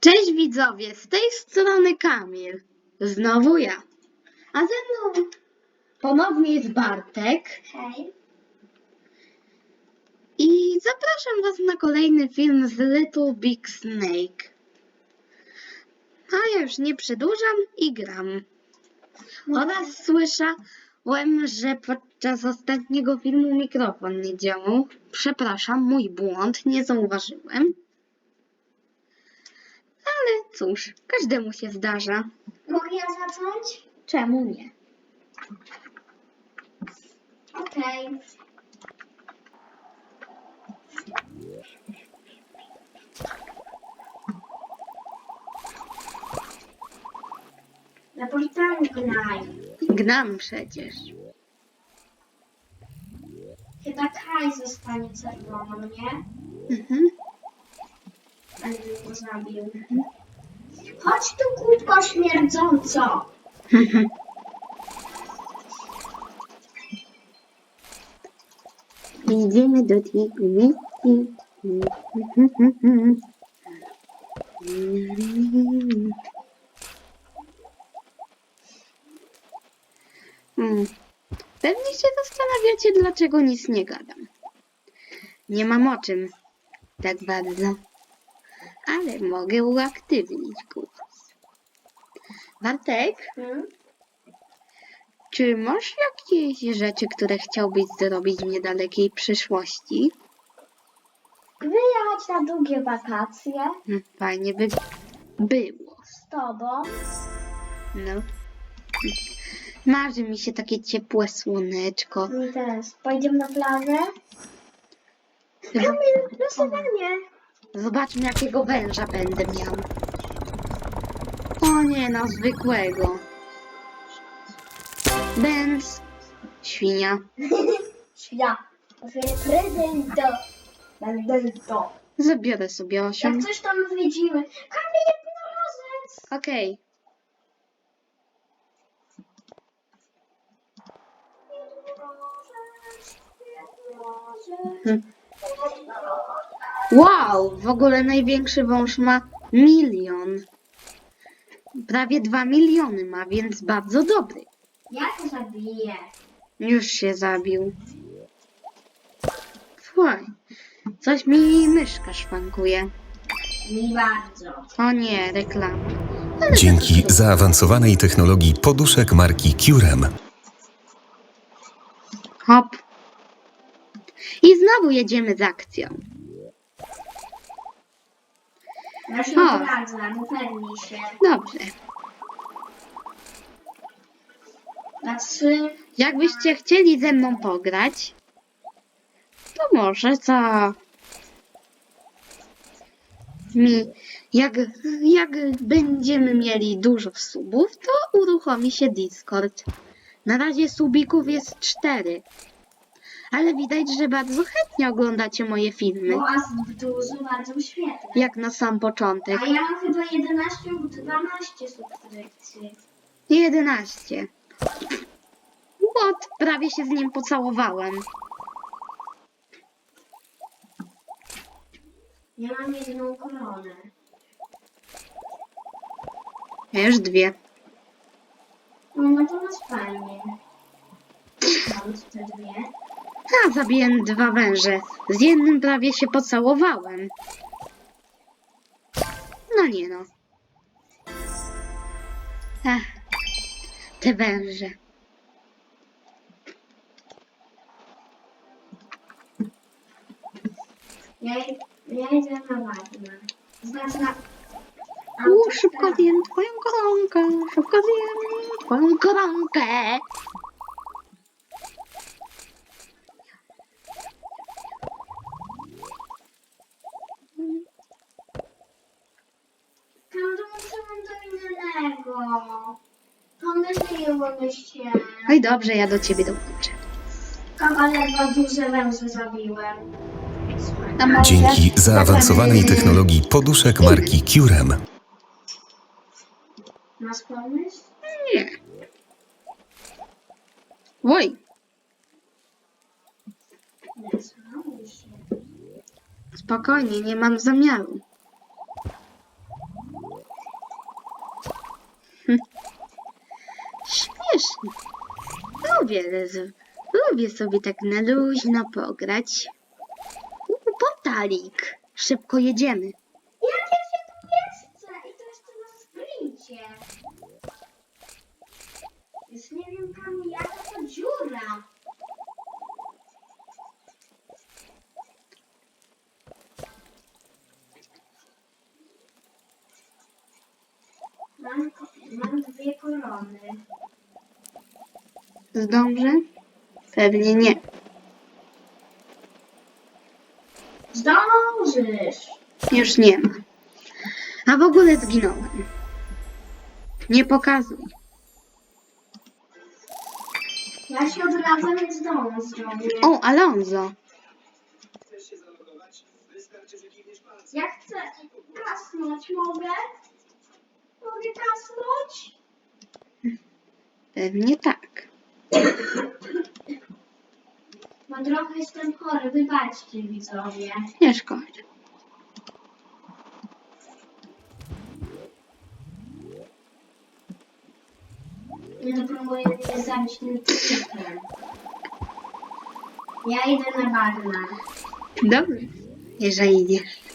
Cześć widzowie, z tej strony Kamil. Znowu ja. A ze mną ponownie jest Bartek. Hej. I zapraszam Was na kolejny film z Little Big Snake. A ja już nie przedłużam i gram. Oraz słyszałem, że podczas ostatniego filmu mikrofon nie działał. Przepraszam, mój błąd, nie zauważyłem. Cóż, każdemu się zdarza. Mogę ja zacząć? Czemu nie? Okej. Napolitanie graj. Gnam przecież. Chyba Kaj zostanie czerwoną, nie? Mhm. Ale go zabił. Chodź tu, kłódko śmierdząco. Idziemy do tej gwiazdki. Hmm. Pewnie się zastanawiacie, dlaczego nic nie gadam. Nie mam o czym tak bardzo, ale mogę uaktywnić głos. Bartek, Hmm? czy masz jakieś rzeczy, które chciałbyś zrobić w niedalekiej przyszłości? Wyjechać na długie wakacje Hmm, Fajnie by było. z tobą. No. Marzy mi się takie ciepłe słoneczko. Mi też. Pojedziemy na plażę? Kamil, losowanie. Zobaczmy, jakiego węża będę miał. O nie, no zwykłego. Benz. Świnia. Ja. Prezydento. Prezydento. Zabiorę sobie osiem. Jak coś tam widzimy. Kamil, jednorożec. Okej. Jednorożec. Jednorożec. Jednorożec. Wow, w ogóle największy wąż ma milion. Prawie dwa miliony ma, więc bardzo dobry. Ja to zabiję. Już się zabił. Słuchaj, coś mi myszka szwankuje. Mi bardzo. O nie, reklama. Dzięki zaawansowanej technologii poduszek marki Curem Hop. I znowu jedziemy z akcją. Ja się O. zgadzam, upewnij się. Dobrze. Na trzy. Jakbyście chcieli ze mną pograć, to może za mi, jak, jak będziemy mieli dużo subów, to uruchomi się Discord. Na razie subików jest cztery. Ale widać, że bardzo chętnie oglądacie moje filmy. Bo as dużo, bardzo świetne. Jak na sam początek. A ja mam chyba 11 lub 12 subskrypcji. 11. What? Prawie się z nim pocałowałem. Ja mam jedną koronę. Ja już dwie. No, no to masz fajnie. Mam te dwie. A, zabiłem dwa węże. Z jednym prawie się pocałowałem. No nie no. Ech, te węże. Ja, ja idę na ładne. Znaczy na... U, szybko zjem twoją koronkę, szybko zjem twoją koronkę. Dobrze, ja do ciebie dołączę. Ale dwa duże węże zabiłem. Dzięki zaawansowanej technologii poduszek marki Curem Masz pomysł? Nie. Oj, się. spokojnie, nie mam zamiaru. Hm. Śmiesznie lubię, lubię sobie tak na luźno pograć. U, portalik. Szybko jedziemy. Jak ja się tu jeszcze? I to jeszcze na sprincie. Już nie wiem tam jaka to dziura. Mam, mam dwie korony. Zdążę? Pewnie nie. Zdążysz! Już nie ma. A w ogóle zginąłem. Nie pokazuj. Ja się odradzam, nie zdążę. O, Alonso. Ja chcę kasnąć, mogę? Mogę kasnąć? Pewnie tak. Bo trochę jestem chory, wybaczcie widzowie. Nie szkodzi. Ja próbuję mnie zabić tym trikiem. Ja idę na bagna. Dobrze. Jeżeli idziesz.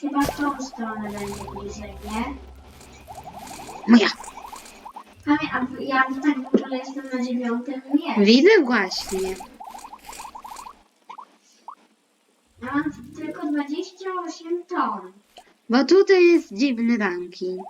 Chyba tą stronę będzie bliżej, nie? Moja. Pamię, a w- ja tak w ogóle jestem na dziewiątym miejscu. Widzę właśnie. Ja mam tylko 28 ton. Bo tutaj jest dziwny ranking.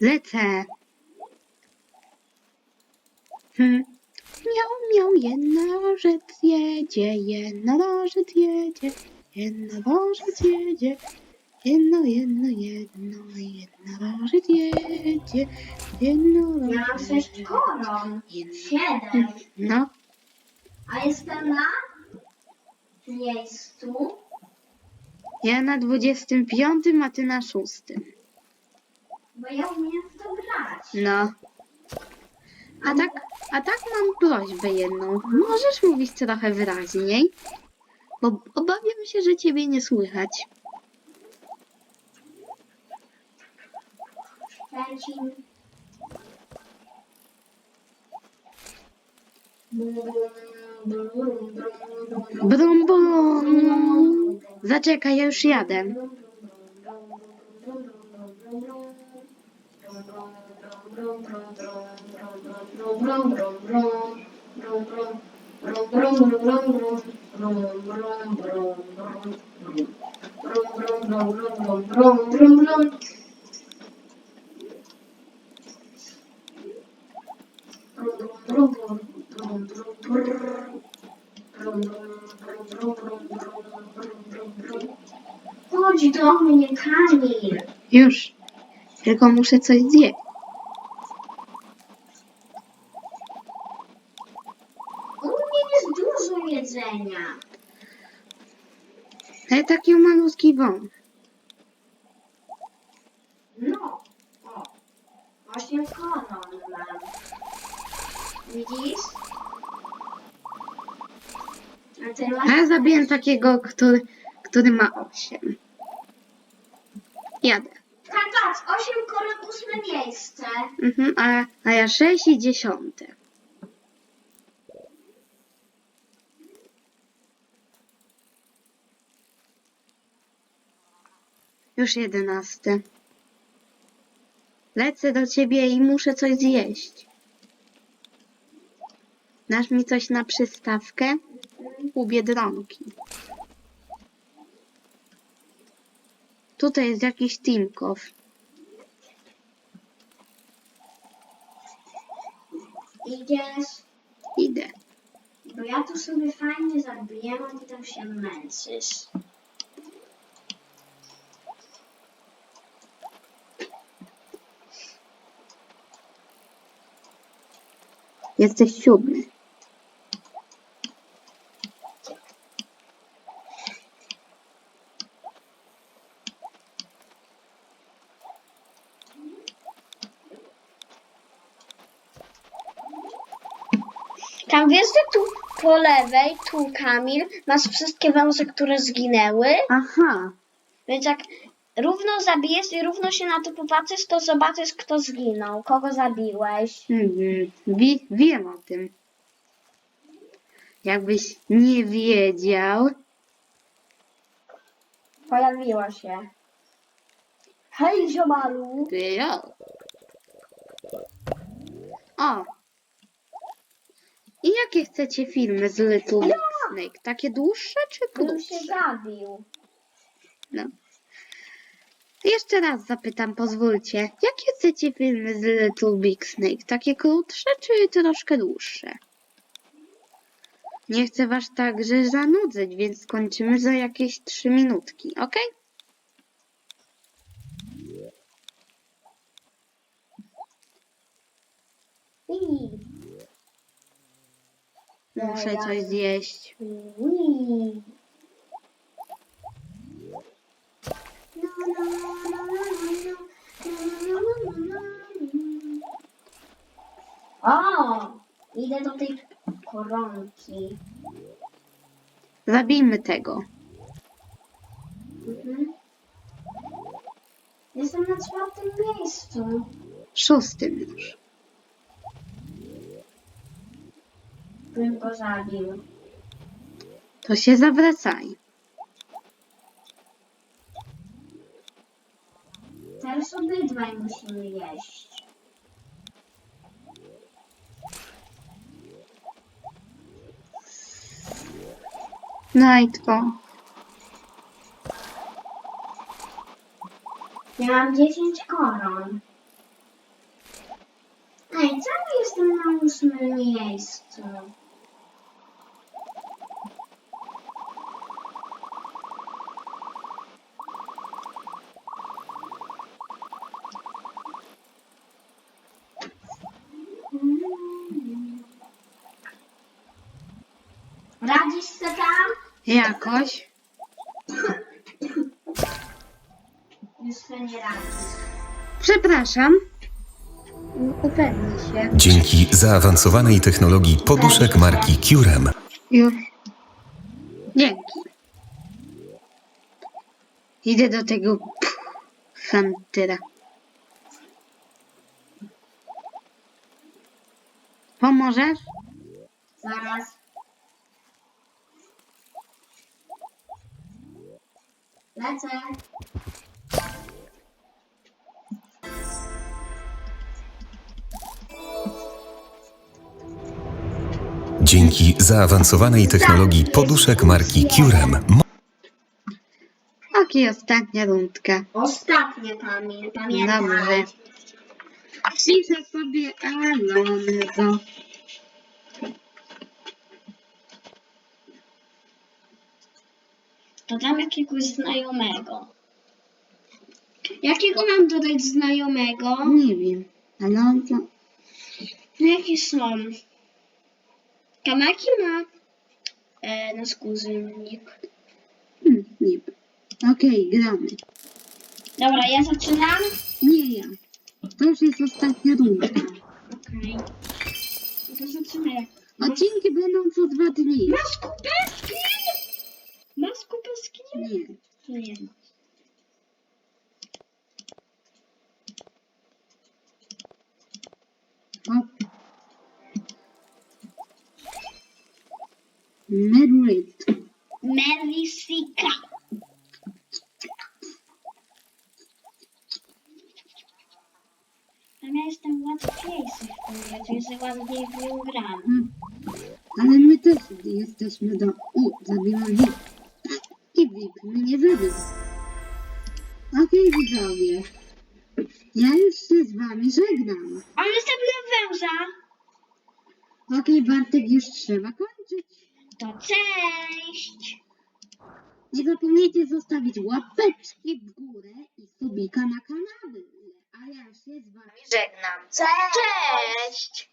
Lecę. Hm. Miał, miał, jednorożec jedzie, jednorożec jedzie, jednorożec jedzie, jedno, jedno, jedno, jednorożec jedzie, jednorożec Ja mam 6 koron. Jedno. 7. No, A jestem na miejscu. ja na 25, a ty na 6. Bo ja umiem w to grać. No. A tak, a tak mam prośbę jedną. Możesz mówić trochę wyraźniej? Bo obawiam się, że ciebie nie słychać. Brum, brum. Zaczekaj, ja już jadę. Chodź do mnie, Kamil. Już. Tylko muszę coś zjeść. U mnie jest dużo jedzenia. Ale taki malutki wąż. No. O. Osiem koron mam. Widzisz? A masz... A ja zabiłem takiego, który, który ma 8. Jadę. Tak, patrz, osiem koron, ósme miejsce. Mhm, a, a ja 6 i 10. Już 11. Lecę do ciebie i muszę coś zjeść. Dasz mi coś na przystawkę? U Biedronki. Tutaj jest jakiś Timkow. Idziesz, Idę. bo ja tu sobie fajnie zabiję, a ty tam się męczysz. Jesteś siódmy. Tam wiesz, że tu po lewej, tu Kamil, masz wszystkie węże, które zginęły. Aha. Więc jak równo zabijesz i równo się na to popatrzysz, to zobaczysz, kto zginął, kogo zabiłeś. Mhm. Wi- wiem o tym. Jakbyś nie wiedział. Pojawiła się. Hej, ziomalu! Ty O! I jakie chcecie filmy z Little Big Snake? Takie dłuższe czy On się krótsze? zabił. No. Jeszcze raz zapytam, pozwólcie. Jakie chcecie filmy z Little Big Snake? Takie krótsze czy troszkę dłuższe? Nie chcę was także zanudzać, więc skończymy za jakieś trzy minutki, ok? Muszę coś zjeść. O! Idę do tej koronki. Zabijmy tego. Mhm. Jestem na czwartym miejscu. Szóstym już. Bym go zabił. To się zawracaj. Obydwaj musimy jeść. Najtko. Ja mam 10 koron. Ej, czemu jestem na ósmym miejscu? Jakoś. Już nie radzisz. Przepraszam. Upewnij się. Dzięki zaawansowanej technologii poduszek marki Curem Już. Dzięki. Idę do tego pff, Huntera. Pomożesz? Zaraz. Lecę. Dzięki zaawansowanej technologii poduszek marki Curem Okej, ostatnia rundka. Ostatnie, Kamil, pamiętaj. Dobrze. Piszę sobie Alonso. To dam jakiegoś znajomego. Jakiego mam dodać znajomego? Nie wiem. Alonso. No jakie są? Kamaki ma e, nasz kuzynnik. Hmm, nie wiem. Okej, gramy. Dobra, ja zaczynam. Nie ja. To już jest ostatnia rundka. Okej. No To zaczynaj. Odcinki będą co dwa dni. Masz kupę menos. Mermelito. Melicica. Amazing, what place is it? I give you gram. Ale my też jesteśmy do... U, zabiłam. I VIP mnie zabił. Okej, widzowie. Ja już się z wami żegnam. A następna węża. Okej, Bartek, już trzeba kończyć. To cześć. Nie zapomnijcie zostawić łapeczki w górę i subika na kanale. A ja się z wami żegnam. Cześć.